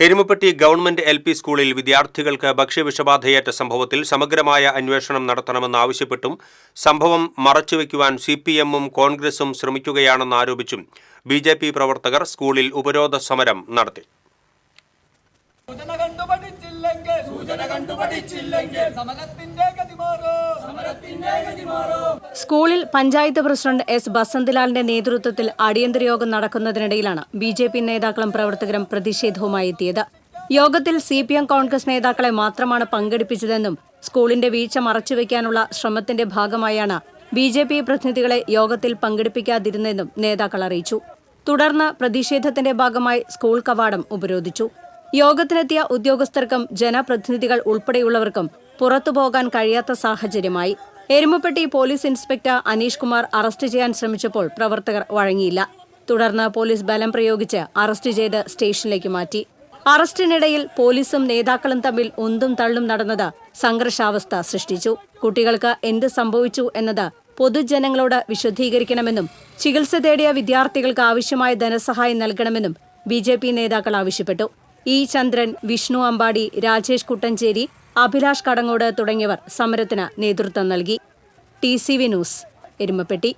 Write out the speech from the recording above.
Erumapetty government L P സ്കൂളിൽ വിദ്യാർത്ഥികൾക്ക് ഭക്ഷ്യവിഷബാധയേറ്റ സംഭവത്തിൽ സമഗ്രമായ അന്വേഷണം നടത്തണമെന്നാവശ്യപ്പെട്ടും സംഭവം മറച്ചുവെക്കുവാൻ സി പി എമ്മും കോൺഗ്രസും ശ്രമിക്കുകയാണെന്ന് ആരോപിച്ചും ബി ജെ പി പ്രവർത്തകർ സ്കൂളിൽ ഉപരോധ സമരം നടത്തി. സമരത്തിന്റെ സ്കൂളിൽ പഞ്ചായത്ത് പ്രസിഡന്റ് എസ് ബസന്ത്ലാലിന്റെ നേതൃത്വത്തിൽ അടിയന്തര യോഗം നടക്കുന്നതിനിടയിലാണ് ബി ജെ പി നേതാക്കളും പ്രവർത്തകരും പ്രതിഷേധവുമായി എത്തിയത്. യോഗത്തിൽ സി പി എം കോൺഗ്രസ് നേതാക്കളെ മാത്രമാണ് പങ്കെടുപ്പിച്ചതെന്നും സ്കൂളിന്റെ വീഴ്ച മറച്ചുവെക്കാനുള്ള ശ്രമത്തിന്റെ ഭാഗമായാണ് ബി ജെ പി പ്രതിനിധികളെ യോഗത്തിൽ പങ്കെടുപ്പിക്കാതിരുന്നതെന്നും നേതാക്കൾ അറിയിച്ചു. തുടർന്ന് പ്രതിഷേധത്തിന്റെ ഭാഗമായി സ്കൂൾ കവാടം ഉപരോധിച്ചു. യോഗത്തിനെത്തിയ ഉദ്യോഗസ്ഥർക്കും ജനപ്രതിനിധികൾ ഉൾപ്പെടെയുള്ളവർക്കും പുറത്തുപോകാൻ കഴിയാത്ത സാഹചര്യമായി. Erumappetty police inspector Aneesh Kumar arrest ചെയ്യാൻ ശ്രമിച്ചപ്പോൾ പ്രവർത്തകർ വഴങ്ങിയില്ല. തുടർന്ന് പോലീസ് ബലം പ്രയോഗിച്ച് അറസ്റ്റ് ചെയ്ത് സ്റ്റേഷനിലേക്ക് മാറ്റി. അറസ്റ്റിനിടയിൽ പോലീസും നേതാക്കളും തമ്മിൽ ഉന്തും തള്ളും നടന്നത് സംഘർഷാവസ്ഥ സൃഷ്ടിച്ചു. കുട്ടികൾക്ക് എന്ത് സംഭവിച്ചു എന്നത് പൊതുജനങ്ങളോട് വിശദീകരിക്കണമെന്നും ചികിത്സ തേടിയ വിദ്യാർത്ഥികൾക്ക് ആവശ്യമായ ധനസഹായം നൽകണമെന്നും ബി നേതാക്കൾ ആവശ്യപ്പെട്ടു. ഇ ചന്ദ്രൻ വിഷ്ണു അമ്പാടി രാജേഷ് കുട്ടഞ്ചേരി അഭിലാഷ് കടങ്ങോട് തുടങ്ങിയവർ സമരത്തിന് നേതൃത്വം നൽകി. T C V news Erumappetty.